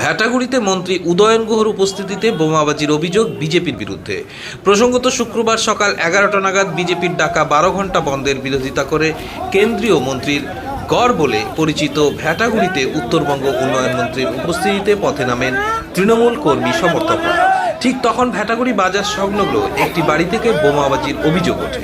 ভ্যাটাগুড়িতে মন্ত্রী উদয়ন গুহর উপস্থিতিতে বোমাবাজির অভিযোগ বিজেপির বিরুদ্ধে। প্রসঙ্গত শুক্রবার সকাল এগারোটা নাগাদ বিজেপির ডাকা বারো ঘণ্টা বন্ধের বিরোধিতা করে কেন্দ্রীয় মন্ত্রীর গড় বলে পরিচিত ভ্যাটাগুড়িতে উত্তরবঙ্গ উন্নয়ন মন্ত্রীর উপস্থিতিতে পথে নামেন তৃণমূল কর্মী সমর্থকরা। ঠিক তখন ভ্যাটাগুড়ি বাজার সংলগ্ন একটি বাড়ি থেকে বোমাবাজির অভিযোগ ওঠে।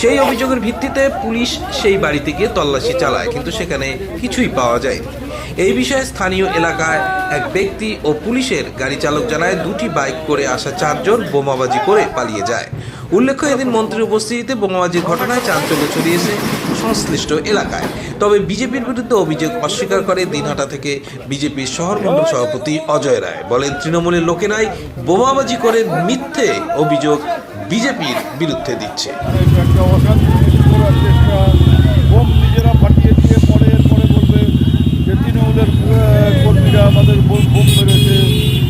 সেই অভিযোগের ভিত্তিতে পুলিশ সেই বাড়ি থেকে তল্লাশি চালায়, কিন্তু সেখানে কিছুই পাওয়া যায়নি। এই বিষয়ে স্থানীয় এলাকায় এক ব্যক্তি ও পুলিশের গাড়ি চালক জানায় দুটি বাইক করে আসা চারজন বোমাবাজি করে পালিয়ে যায়। উল্লেখ্য, এদিন মন্ত্রীর উপস্থিতিতে বোমাবাজির ঘটনায় চাঞ্চল্য ছড়িয়েছে সংশ্লিষ্ট এলাকায়। তবে বিজেপির বিরুদ্ধে অভিযোগ অস্বীকার করে দিনহাটা থেকে বিজেপির শহর মণ্ডল সভাপতি অজয় রায়। বলেন, তৃণমূলের লোকেরাই বোমাবাজি করে মিথ্যে অভিযোগ বিজেপির বিরুদ্ধে দিচ্ছে একটা অশান্তি সৃষ্টি করার চেষ্টা বোম নিজেরা ফাটিয়ে দিয়ে পরে এরপরে বলবে যে তৃণমূলের আহ, কর্মীরা আমাদের বোম বোম মেরেছে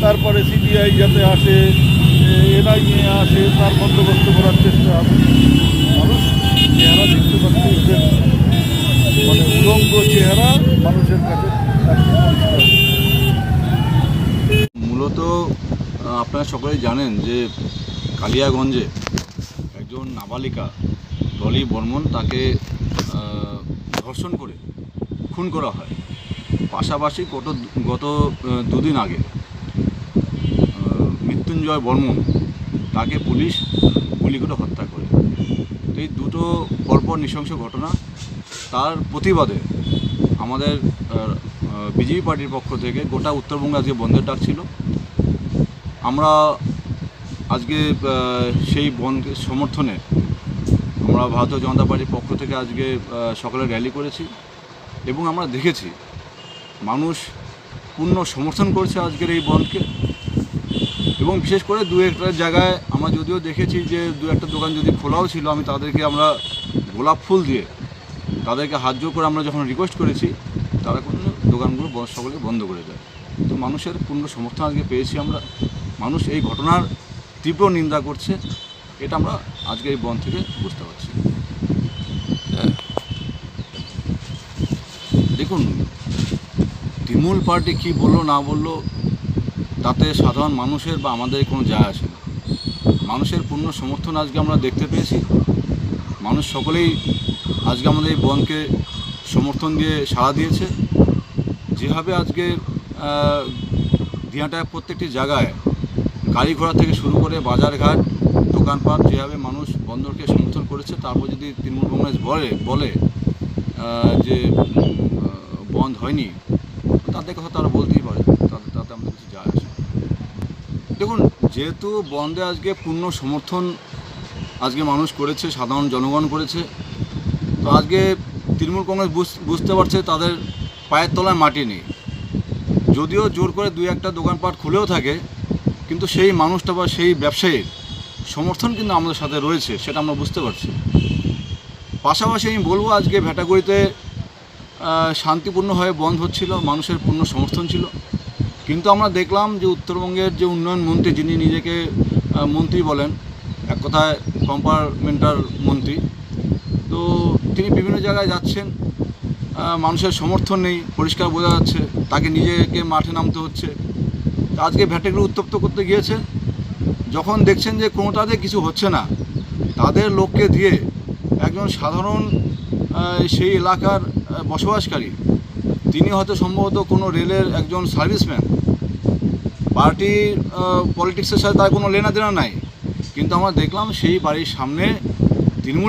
তারপরে সিবিআই যাতে আসে এনআইএ আসে, তার বন্দোবস্ত করার চেষ্টা মানুষ চেহারা দেখতে পাচ্ছে, এদের মানে উলঙ্গ চেহারা মানুষের কাছে মূলত আপনারা সকলেই জানেন যে কালিয়াগঞ্জে একজন নাবালিকা, ডলি বর্মন, তাকে ধর্ষণ করে খুন করা হয়। পাশাপাশি গত গত দুদিন আগে মৃত্যুঞ্জয় বর্মন তাকে পুলিশ গুলি করে হত্যা করে। তো এই দুটো পরপর নৃশংস ঘটনা, তার প্রতিবাদে আমাদের বিজেপি পার্টির পক্ষ থেকে গোটা উত্তরবঙ্গে আজকে বন্ধের ডাক ছিল। আমরা আজকে সেই বন্ধের সমর্থনে আমরা ভারতীয় জনতা পার্টির পক্ষ থেকে আজকে সকালে র্যালি করেছি এবং আমরা দেখেছি মানুষ পূর্ণ সমর্থন করছে আজকের এই বন্ধকে। এবং বিশেষ করে দু একটা জায়গায় আমরা যদিও দেখেছি যে দু একটা দোকান যদি খোলাও ছিল, আমি তাদেরকে আমরা গোলাপ ফুল দিয়ে তাদেরকে হাত জোর করে আমরা যখন রিকোয়েস্ট করেছি, তারা কোনো দোকানগুলো সকলে বন্ধ করে দেয়। তো মানুষের পূর্ণ সমর্থন আজকে পেয়েছি আমরা। মানুষ এই ঘটনার তীব্র নিন্দা করছে, এটা আমরা আজকে এই বন্ধ থেকে বুঝতে পারছি। দেখুন, তৃণমূল পার্টি কী বলল, না বলল তাতে সাধারণ মানুষের বা আমাদের কোনো যায় আসে না। মানুষের পূর্ণ সমর্থন আজকে আমরা দেখতে পেয়েছি। মানুষ সকলেই আজকে আমাদের এই বনকে সমর্থন দিয়ে সাড়া দিয়েছে। যেভাবে আজকে আহ, দিনাটায় প্রত্যেকটি জায়গায় গাড়ি ঘোড়া থেকে শুরু করে বাজারঘাট দোকানপাট যেভাবে মানুষ বন্দরকে সমর্থন করেছে তারপর যদি তৃণমূল কংগ্রেস বলে বলে যে বন্ধ হয়নি তাদের কথা তারা বলতেই পারে। তাতে তাতে আমাদের কিছু যায় আসে দেখুন, যেহেতু বন্ধে আজকে পূর্ণ সমর্থন আজকে মানুষ করেছে, সাধারণ জনগণ করেছে, তো আজকে তৃণমূল কংগ্রেস বুঝ- বুঝতে পারছে তাদের পায়ের তলায় মাটি নেই। যদিও জোর করে দুই একটা দোকানপাট খুলেও থাকে, কিন্তু সেই মানুষটা বা সেই ব্যবসায়ীর সমর্থন কিন্তু আমাদের সাথে রয়েছে, সেটা আমরা বুঝতে পারছি। পাশাপাশি আমি বলব, আজকে ভেটাগুড়িতে শান্তিপূর্ণভাবে বন্ধ হচ্ছিল, মানুষের পূর্ণ সমর্থন ছিল। কিন্তু আমরা দেখলাম যে উত্তরবঙ্গের যে উন্নয়ন মন্ত্রী, যিনি নিজেকে মন্ত্রী বলেন, এক কথায় কম্পার্টমেন্টাল মন্ত্রী, তো তিনি বিভিন্ন জায়গায় যাচ্ছেন মানুষের সমর্থন নেই, পরিষ্কার বোঝা যাচ্ছে, তাকে নিজেকে মাঠে নামতে হচ্ছে। আজকে ভ্যাটেগুলো উত্তপ্ত করতে গিয়েছেন, যখন দেখছেন যে কোনোটাতে কিছু হচ্ছে না, তাদের লোককে দিয়ে একজন সাধারণ সেই এলাকার বসবাসকারী, তিনি হয়তো সম্ভবত কোনো রেলের একজন সার্ভিসম্যান। পার্টির পলিটিক্সের সাথে তার কোনো লেনা দেনা নাই। কিন্তু আমরা দেখলাম সেই বাড়ির সামনে তৃণমূল